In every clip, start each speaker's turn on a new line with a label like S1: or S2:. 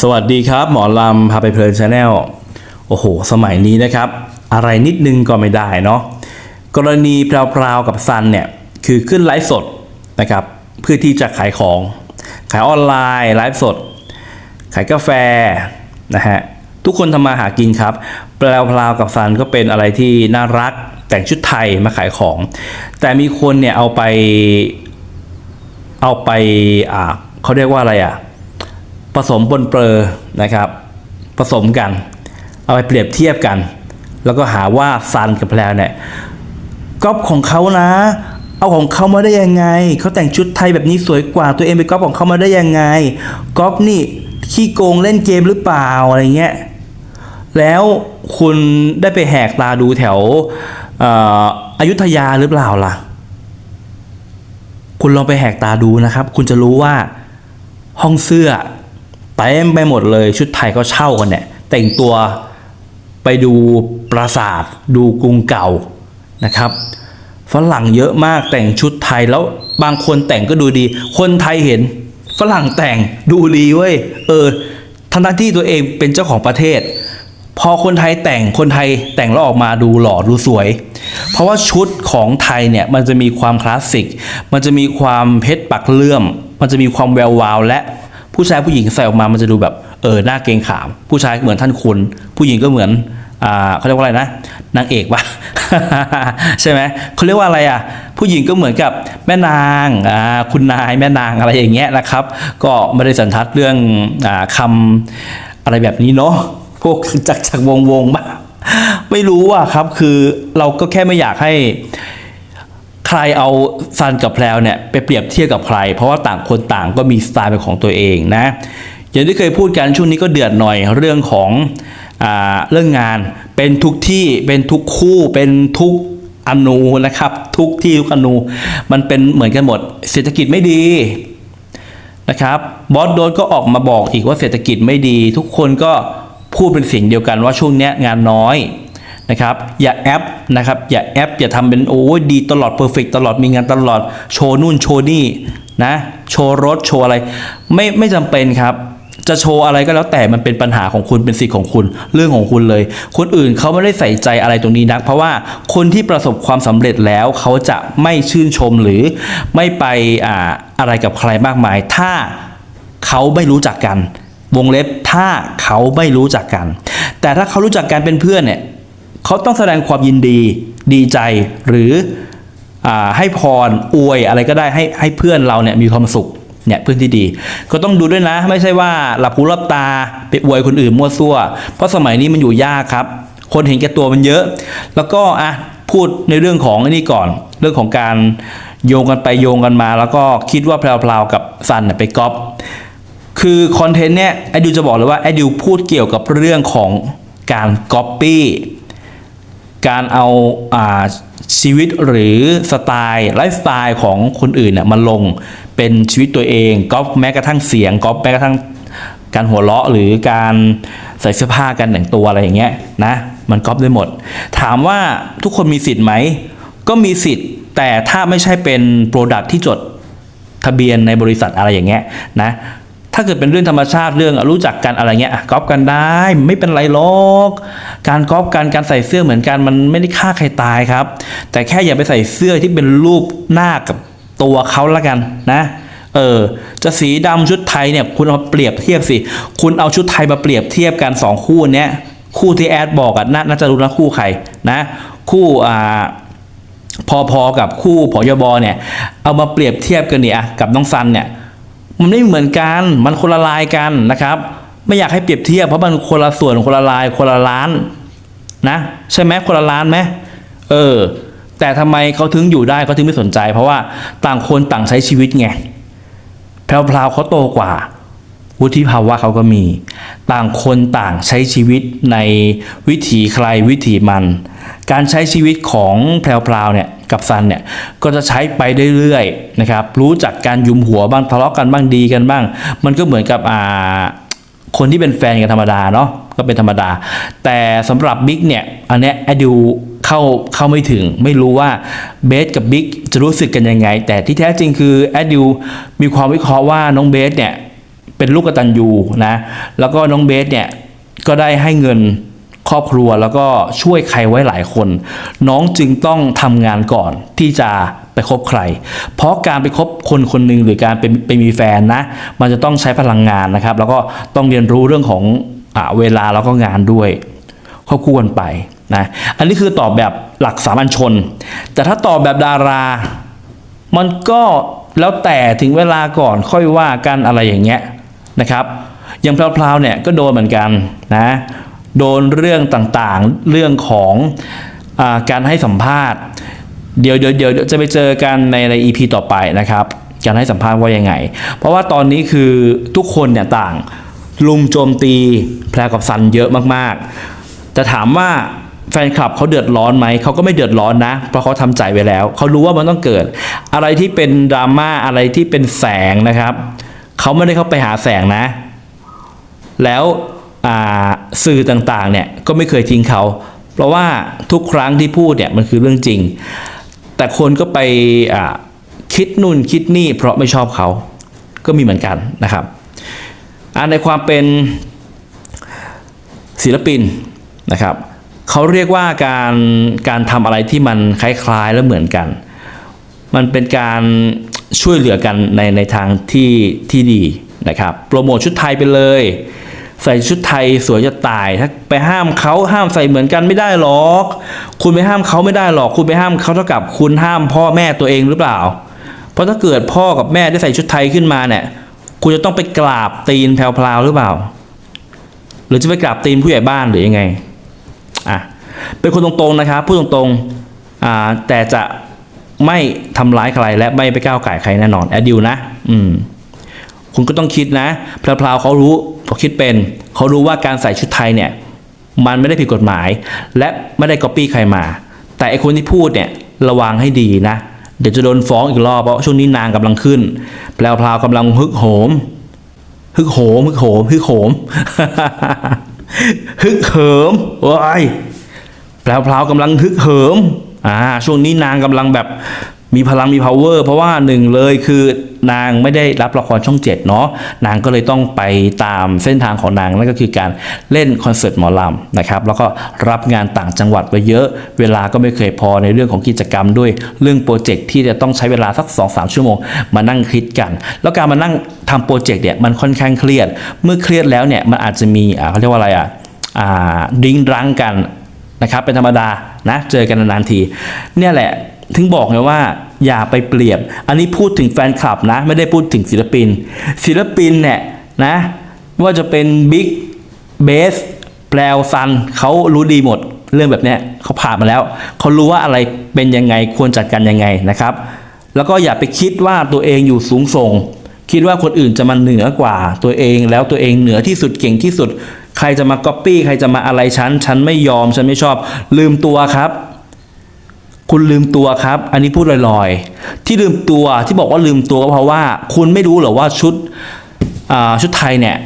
S1: สวัสดีครับ หมอลำพาไปเพลินชาแนลโอ้โห สมัยนี้นะครับ อะไรนิดนึงก็ไม่ได้เนาะกรณีแพรวๆกับซันเนี่ย คือขึ้นไลฟ์สดนะครับ เพื่อที่จะขายของ ขายออนไลน์ไลฟ์สด ขายกาแฟนะฮะ ทุกคนทำมาหากินครับแปลวพลากับซันก็เป็นอะไรที่น่ารักแต่งชุดไทยมาขายของ แต่มีคนเนี่ยเอาไปเอาไปอ่าเขาเรียกว่าอะไรอะ ผสมปนเปื้อนะครับ ผสมกัน เอาไปเปรียบเทียบกัน แล้วก็หาว่าซันกับแพลวเนี่ยก๊อปของเขานะ เอาของเขามาได้ยังไง เขาแต่งชุดไทยแบบนี้สวยกว่าตัวเองไปก๊อปของเขามาได้ยังไงก๊อปนี่ขี้โกงเล่นเกมหรือเปล่าอะไรเงี้ยแล้วคุณได้ไปแหกตาดูแถวอ่ออยุธยาหรือเปล่าล่ะ คุณลองไปแหกตาดูนะครับ คุณจะรู้ว่าห้องเสื้อ เต็มไปหมดเลยชุดไทยก็เช่ากันเนี่ยแต่งตัวไปดูปราสาท ดูกรุงเก่านะครับฝรั่งเยอะมากแต่งชุดไทยแล้วบางคนแต่งก็ดูดี คนไทยเห็นฝรั่งแต่งดูดีเว้ยเออทั้งที่ตัวเองเป็นเจ้าของประเทศ พอคนไทยแต่งคนไทยแต่งแล้วออกมาดูหล่อดูสวย เพราะว่าชุดของไทยเนี่ยมันจะมีความคลาสสิก มันจะมีความเพชรปักเลื่อม มันจะมีความแวววาวและ ผู้ชายผู้หญิงใส่ออกมามันจะดูแบบเออหน้าเกรงขาม ผู้ชายเหมือนท่านคุณ ผู้หญิงก็เหมือนอ่าเขาเรียกว่าอะไรนะนางเอกปะใช่ไหมเขาเรียกว่าอะไรอะ ผู้หญิงก็เหมือนกับแม่นางอ่าคุณนายแม่นางอะไรอย่างเงี้ยนะครับ ก็ไม่ได้สันทัดเรื่องอ่าคำอะไรแบบนี้เนาะพวกจักจักวงวงศ์บ้างไม่รู้อะครับคือเราก็แค่ไม่อยากให้ ใครเอาซันกับแพลวเนี่ยไปเปรียบเทียบกับใคร เพราะว่าต่างคนต่างก็มีสไตล์เป็นของตัวเองนะอย่างที่เคยพูดกันช่วงนี้ก็เดือดหน่อยเรื่องของอเรื่องงานเป็นทุกที่เป็นทุกคู่เป็นทุกอนูนะครับทุกที่ทุกอนูมันเป็นเหมือนกันหมด เศรษฐกิจไม่ดีนะครับบอสโดนก็ออกมาบอกอีกว่าเศรษฐกิจไม่ดี ทุกคนก็พูดเป็นเสียงเดียวกันว่าช่วงนี้งานน้อย นะครับอย่าแอปนะครับอย่าแอปอย่าทำเป็นโอ้ยดีตลอดเพอร์เฟกตลอดมีงานตลอดโชว์นู่นโชว์นี่นะโชว์รถโชว์อะไร ไม่ไม่จำเป็นครับจะโชว์อะไรก็แล้วแต่มันเป็นปัญหาของคุณเป็นสิทธิ์ของคุณ เรื่องของคุณเลย คนอื่นเขาไม่ได้ใส่ใจอะไรตรงนี้นัก เพราะว่าคนที่ประสบความสำเร็จแล้วเขาจะไม่ชื่นชมหรือไม่ไปอ่าอะไรกับใครมากมาย ถ้าเขาไม่รู้จักกัน วงเล็บถ้าเขาไม่รู้จักกัน แต่ถ้าเขารู้จักกันเป็นเพื่อนเนี่ย เขาต้องแสดงความยินดี ดีใจหรืออให้พรอวยอะไรก็ได้ให้ให้เพื่อนเราเนี่ยมีความสุขเนี่ยเพื่อนที่ดี ก็ต้องดูด้วยนะ ไม่ใช่ว่าหลับหูหลับตาไปอวยคนอื่นมั่วซั่ว เพราะสมัยนี้มันอยู่ยากครับ คนเห็นแก่ตัวมันเยอะ แล้วก็อะพูดในเรื่องของอันนี้ก่อน เรื่องของการโยงกันไปโยงกันมา แล้วก็คิดว่าแพลวๆกับซันเนี่ยไปก๊อปคือคอนเทนต์เนี่ยแอดดิวจะบอกเลยว่าแอดิวพูดเกี่ยวกับเรื่องของการก๊อปปี้ การเอาอาชีวิตหรือสไตล์ไลฟ์สไตล์ของคนอื่นเนี่ยมาลงเป็นชีวิตตัวเองก๊อปแม้กระทั่งเสียงก๊อปแม้กระทั่งการหัวเราะหรือการใส่เสื้อผ้าการแต่งตัวอะไรอย่างเงี้ยนะมันก๊อปได้หมด ถามว่าทุกคนมีสิทธิ์ไหม ก็มีสิทธิ์ แต่ถ้าไม่ใช่เป็นโปรดักที่จดทะเบียนในบริษัทอะไรอย่างเงี้ยนะาเกิดเป็นเรื่องธรรมชาติเรื่องรู้จักกันอะไรเงี้ยก๊อปกันได้ไม่เป็นไรหรอกการก๊อปกันการใส่เสื้อเหมือนกันมันไม่ได้ฆ่าใครตายครับ แต่แค่อย่าไปใส่เสื้อที่เป็นรูปหน้ากับตัวเขาละกันนะเออจะสีดำชุดไทยเนี่ยคุณเอาเปรียบเทียบสิ คุณเอาชุดไทยมาเปรียบเทียบกันสองคู่เนี้ยคู่ที่แอดบอกอะน่าจะรู้นะคู่ใครนะ คู่อ่าพอๆกับคู่ผอยบเนี่ยเอามาเปรียบเทียบกันเนี่ยกับน้องซันเนี่ย มันไม่เหมือนกัน มันคนละลายกันนะครับ ไม่อยากให้เปรียบเทียบเพราะมันคนละส่วนคนละลายคนละล้าน นะ ใช่ไหมคนละล้านไหมเออ แต่ทำไมเขาถึงอยู่ได้เขาถึงไม่สนใจ เพราะว่าต่างคนต่างใช้ชีวิตไงแพรวๆเขาโตกว่าวุฒิภาวะเขาก็มี ต่างคนต่างใช้ชีวิตในวิถีใครวิถีมัน การใช้ชีวิตของแพรวๆเนี่ย กับซันเนี่ยก็จะใช้ไปเรื่อยๆนะครับรู้จักการยุมหัวบ้างทะเลาะกันบ้างดีกันบ้าง มันก็เหมือนกับอ่าคนที่เป็นแฟนกันธรรมดาเนาะก็เป็นธรรมดา แต่สำหรับบิ๊กเนี่ยอันเนี้ยแอดิวเข้าเข้าไม่ถึง ไม่รู้ว่าเบสกับบิ๊กจะรู้สึกกันยังไง แต่ที่แท้จริงคือแอดิวมีความวิเคราะห์ว่าน้องเบสเนี่ยเป็นลูกกตัญญูนะแล้วก็น้องเบสเนี่ยก็ได้ให้เงิน ครอบครัวแล้วก็ช่วยใครไว้หลายคน น้องจึงต้องทำงานก่อนที่จะไปคบใคร เพราะการไปคบคนคนหนึ่งหรือการไปไปมีแฟนนะ มันจะต้องใช้พลังงานนะครับ แล้วก็ต้องเรียนรู้เรื่องของอเวลาแล้วก็งานด้วยควบคู่กันไปนะอันนี้คือตอบแบบหลักสามัญชน แต่ถ้าตอบแบบดารา มันก็แล้วแต่ถึงเวลาก่อนค่อยว่ากันอะไรอย่างเงี้ยนะครับอย่างพราวๆเนี่ยก็โดนเหมือนกันนะ โดนเรื่องต่างๆ เรื่องของอการให้สัมภาษณ์ เดี๋ยวเดี๋ยวเดี๋ยวจะไปเจอกันในใน EP ต่อไปนะครับ การให้สัมภาษณ์ว่ายังไง เพราะว่าตอนนี้คือทุกคนเนี่ยต่างลุมโจมตีแพรกับซันเยอะมากๆ จะถามว่าแฟนคลับเขาเดือดร้อนไหม เขาก็ไม่เดือดร้อนนะ เพราะเขาทำใจไว้แล้ว เขารู้ว่ามันต้องเกิด อะไรที่เป็นดราม่าอะไรที่เป็นแสงนะครับ เขาไม่ได้เข้าไปหาแสงนะ แล้วอ สื่อต่างๆเนี่ยก็ไม่เคยทิ้งเขา เพราะว่าทุกครั้งที่พูดเนี่ยมันคือเรื่องจริง แต่คนก็ไปคิดนู่นคิดนี่เพราะไม่ชอบเขาก็มีเหมือนกันนะครับในความเป็นศิลปินนะครับเขาเรียกว่าการการทำอะไรที่มันคล้ายๆและเหมือนกัน มันเป็นการช่วยเหลือกันในในทางที่ที่ดีนะครับ โปรโมทชุดไทยไปเลย ใส่ชุดไทยสวยจะตาย ถ้าไปห้ามเขาห้ามใส่เหมือนกันไม่ได้หรอก คุณไปห้ามเขาไม่ได้หรอก คุณไปห้ามเขาเท่ากับคุณห้ามพ่อแม่ตัวเองหรือเปล่า เพราะถ้าเกิดพ่อกับแม่ได้ใส่ชุดไทยขึ้นมาเนี่ย คุณจะต้องไปกราบตีนแพรวๆหรือเปล่า หรือจะไปกราบตีนผู้ใหญ่บ้านหรือยังไง อะ เป็นคนตรงๆนะครับพูดตรงๆ อ่า แต่จะไม่ทำร้ายใครและไม่ไปก้าวไก่ใครแน่นอน แอดดิวนะ อืม คุณก็ต้องคิดนะพลาวๆเขารู้เขาคิดเป็น เขารู้ว่าการใส่ชุดไทยเนี่ยมันไม่ได้ผิดกฎหมาย และไม่ได้ก๊อปปี้ใครมา แต่ไอคนที่พูดเนี่ยระวังให้ดีนะ เดี๋ยวจะโดนฟ้องอีกรอบเพราะช่วงนี้นางกำลังขึ้นแพลวๆกำลังฮึกโหมฮึกโหมฮึกโหมฮึกโหมฮึกเหิมโอ้ยแพลวๆกำลังฮึกเหิมอ่าช่วงนี้นางกำลังแบบ มีพลังมี power เพราะว่าหนึ่งเลยคือนางไม่ได้รับละครช่องเจ็ดเนาะนางก็เลยต้องไปตามเส้นทางของนางนั่นก็คือการเล่นคอนเสิร์ตหมอลำนะครับแล้วก็รับงานต่างจังหวัดไปเยอะ เวลาก็ไม่เคยพอในเรื่องของกิจกรรมด้วยเรื่องโปรเจกต์ที่จะต้องใช้เวลาสัก2อสชั่วโมง มานั่งคิดกัน แล้วการมานั่งทำโปรเจกต์เนี่ยมันค่อนข้างเครียด เมื่อเครียดแล้วเนี่ยมันอาจจะมีเขาเรียกว่าอะไรอะดิ้งรั้งกันนะครับเป็นธรรมดานะเจอกันนานๆที เนี่ยแหละ ถึงบอกไงว่าอย่าไปเปรียบ อันนี้พูดถึงแฟนคลับนะ ไม่ได้พูดถึงศิลปิน ศิลปินเนี่ยนะว่าจะเป็นบิ๊กเบสแปลวซันเขารู้ดีหมด เรื่องแบบนี้เขาผ่านมาแล้วเขารู้ว่าอะไรเป็นยังไงควรจัดการยังไงนะครับ แล้วก็อย่าไปคิดว่าตัวเองอยู่สูงส่ง คิดว่าคนอื่นจะมาเหนือกว่าตัวเองแล้วตัวเองเหนือที่สุดเก่งที่สุด ใครจะมาก๊อปปี้ใครจะมาอะไรฉันฉันไม่ยอมฉันไม่ชอบลืมตัวครับ คุณลืมตัวครับ อันนี้พูดลอยๆ ที่ลืมตัวที่บอกว่าลืมตัวก็เพราะว่าคุณไม่รู้เหรอว่าชุดชุดไทยเนี่ย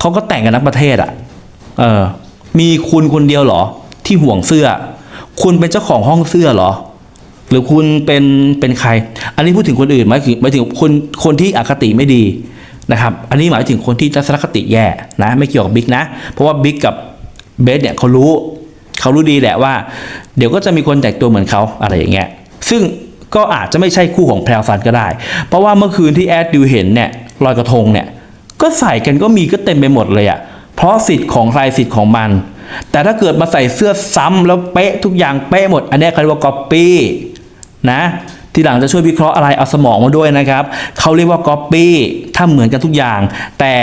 S1: เขาก็แต่งกันทั้งประเทศอะ่ะเออมีคุณคนเดียวเหรอ ที่ห่วงเสื้อ คุณเป็นเจ้าของห้องเสื้อเหรอ หรือคุณเป็นเป็นใคร อันนี้พูดถึงคนอื่นหมายถึงหมายถึงคนคนที่อคติไม่ดีนะครับ อันนี้หมายถึงคนที่ทัศนคติแย่นะ ไม่เกี่ยวกับบิ๊กนะ เพราะว่าบิ๊กกับเบสเนี่ยเขารู้ เขารู้ดีแหละว่า เดี๋ยวก็จะมีคนแต่งตัวเหมือนเขาอะไรอย่างเงี้ยซึ่งก็อาจจะไม่ใช่คู่ของแพรวซันก็ได้ เพราะว่าเมื่อคืนที่แอดดิวเห็นเนี่ยลอยกระทงเนี่ยก็ใส่กันก็มีก็เต็มไปหมดเลยอะ่ะเพราะสิทธิ์ของใครสิทธิ์ของมัน แต่ถ้าเกิดมาใส่เสื้อซ้ำแล้วเป๊ะทุกอย่างเป๊ะหมด อันนี้เขาเรียกว่าก๊อปปี้นะทีหลังจะช่วยวิเคราะห์อะไรเอาสมองมาด้วยนะครับเขาเรียกว่าก๊อปปี้ถ้าเหมือนกันทุกอย่าง แต่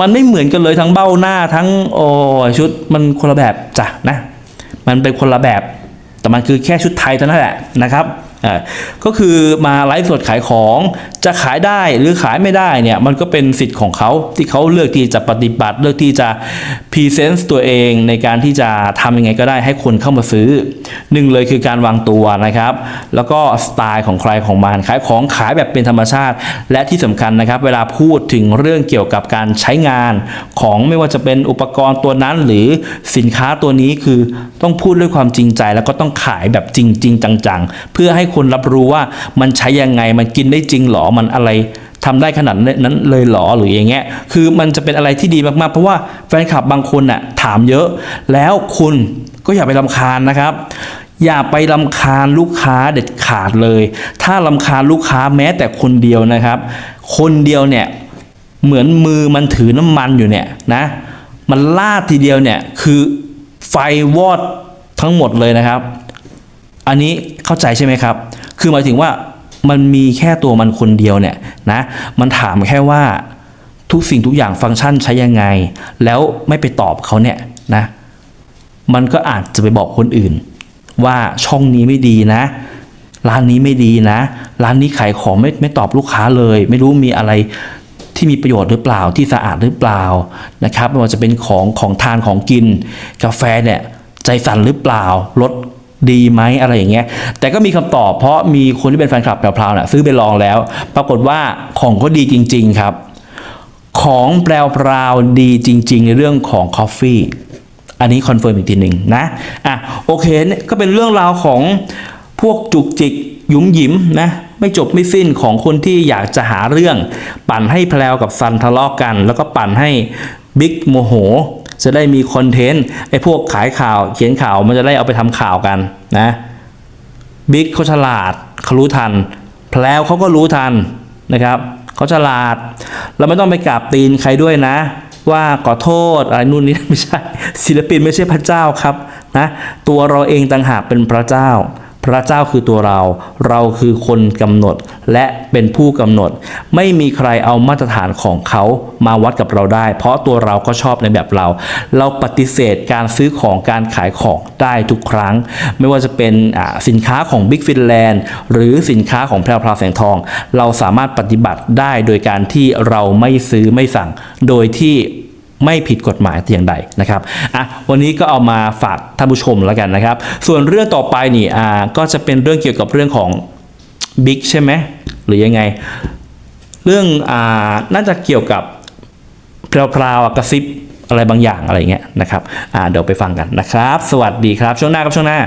S1: มันไม่เหมือนกันเลยทั้งเบ้าหน้าทั้งโอ้ชุดมันคนละแบบจ้ะนะ มันเป็นคนละแบบ แต่มันคือแค่ชุดไทยเท่านั้นแหละนะครับ อ่าก็คือมาไลฟ์สดขายของจะขายได้หรือขายไม่ได้เนี่ยมันก็เป็นสิทธิ์ของเขาที่เขาเลือกที่จะปฏิบัติ เลือกที่จะพรีเซนต์ตัวเองในการที่จะทำยังไงก็ได้ให้คนเข้ามาซื้อหนึ่งเลยคือการวางตัวนะครับ แล้วก็สไตล์ของใครของมันขายของขายแบบเป็นธรรมชาติ และที่สำคัญนะครับ เวลาพูดถึงเรื่องเกี่ยวกับการใช้งานของไม่ว่าจะเป็นอุปกรณ์ตัวนั้น หรือสินค้าตัวนี้คือต้องพูดด้วยความจริงใจ แล้วก็ต้องขายแบบจริง ๆ จังๆ เพื่อให้คนรับรู้ว่ามันใช้ยังไงมันกินได้จริงหรอมันอะไรทำได้ขนาดนั้นเลยหรอหรืออย่างเงี้ย คือมันจะเป็นอะไรที่ดีมากๆ เพราะว่าแฟนคลับบางคนน่ะถามเยอะ แล้วคุณก็อย่าไปลำคาญนะครับ อย่าไปลำคาญลูกค้าเด็ดขาดเลย ถ้าลำคาญลูกค้าแม้แต่คนเดียวนะครับ คนเดียวเนี่ยเหมือนมือมันถือน้ำมันอยู่เนี่ยนะ มันลาดทีเดียวเนี่ยคือไฟวอดทั้งหมดเลยนะครับ อันนี้เข้าใจใช่ไหมครับ คือหมายถึงว่ามันมีแค่ตัวมันคนเดียวเนี่ยนะมันถามแค่ว่าทุกสิ่งทุกอย่างฟังก์ชันใช้ยังไง แล้วไม่ไปตอบเขาเนี่ยนะมันก็อาจจะไปบอกคนอื่น ว่าช่องนี้ไม่ดีนะ ร้านนี้ไม่ดีนะ ร้านนี้ขายของไม่ไม่ตอบลูกค้าเลย ไม่รู้มีอะไรที่มีประโยชน์หรือเปล่าที่สะอาดหรือเปล่านะครับไม่ว่าจะเป็นของของทานของกิน กาแฟเนี่ยใจสั่นหรือเปล่ารส ดีไหมอะไรอย่างเงี้ย แต่ก็มีคำตอบเพราะมีคนที่เป็นแฟนคลับแพรวๆน่ะซื้อไปลองแล้ว ปรากฏว่าของก็ดีจริง ๆครับ ของแปลวพราดีจริง ๆ ในเรื่องของคอฟฟี่อันนี้คอนเฟิร์มอีกทีหนึ่งนะ อะโอเคเนี่ยก็เป็นเรื่องราวของพวกจุกจิกหยุมหยิมนะไม่จบไม่สิ้นของคนที่อยากจะหาเรื่อง ปั่นให้แพลวกับซันทะเลาะกัน แล้วก็ปั่นให้บิ๊กโมโห จะได้มีคอนเทนต์ไอ้พวกขายข่าวเขียนข่าวมันจะได้เอาไปทำข่าวกันนะบิ๊กเขาฉลาดเขารู้ทันแพลวเขาก็รู้ทันนะครับเขาฉลาด เราไม่ต้องไปกราบตีนใครด้วยนะ ว่าขอโทษอะไรนู่นนี่ไม่ใช่ศิลปินไม่ใช่พระเจ้าครับนะตัวเราเองต่างหากเป็นพระเจ้า พระเจ้าคือตัวเรา เราคือคนกำหนดและเป็นผู้กำหนด ไม่มีใครเอามาตรฐานของเขามาวัดกับเราได้ เพราะตัวเราก็ชอบในแบบเรา เราปฏิเสธการซื้อของการขายของได้ทุกครั้ง ไม่ว่าจะเป็นอ่าสินค้าของ Big Finland หรือสินค้าของแพรวพราวแสงทอง เราสามารถปฏิบัติได้โดยการที่เราไม่ซื้อไม่สั่ง โดยที่ ไม่ผิดกฎหมายแต่อย่างใดนะครับอะวันนี้ก็เอามาฝากท่านผู้ชมแล้วกันนะครับ ส่วนเรื่องต่อไปนี่อ่าก็จะเป็นเรื่องเกี่ยวกับเรื่องของบิ๊กใช่ไหมหรือยังไง เรื่องอ่าน่าจะเกี่ยวกับพราวๆกระซิบอะไรบางอย่างอะไรเงี้ยนะครับอ่าเดี๋ยวไปฟังกันนะครับ สวัสดีครับช่วงหน้าครับช่วงหน้า